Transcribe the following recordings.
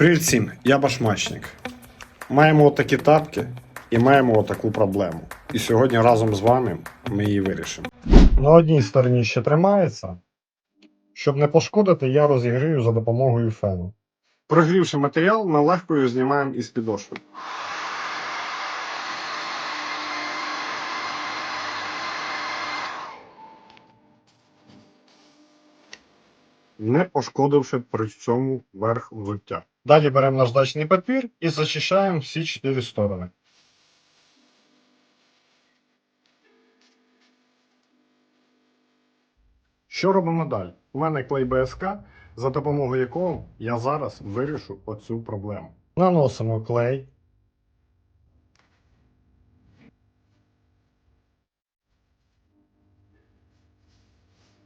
Привіт всім, я башмачник. Маємо отакі тапки і маємо отаку проблему. І сьогодні разом з вами ми її вирішимо. На одній стороні ще тримається. Щоб не пошкодити, я розігрію за допомогою фену. Прогрівши матеріал, ми легко його знімаємо із підошви. Не пошкодивши при цьому верх взуття. Далі беремо наждачний папір і зачищаємо всі чотири сторони. Що робимо далі? У мене клей БСК, за допомогою якого я зараз вирішу оцю проблему. Наносимо клей.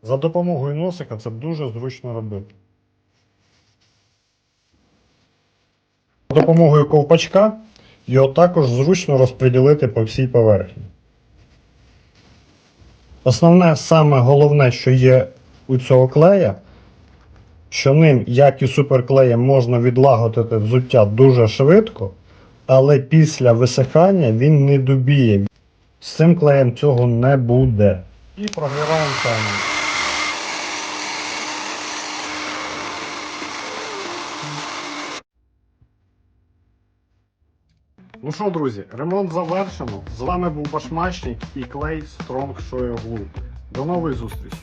За допомогою носика це дуже зручно робити. За допомогою ковпачка його також зручно розподілити по всій поверхні. Основне, саме головне, що є у цього клея, що ним, як і суперклеєм, можна відлагодити взуття дуже швидко, але після висихання він не дубіє. З цим клеєм цього не буде. І прогріваємо феном. Ну що, друзі, ремонт завершено. З вами був Башмачник і клей Strong Shoe Glue. До нової зустрічі!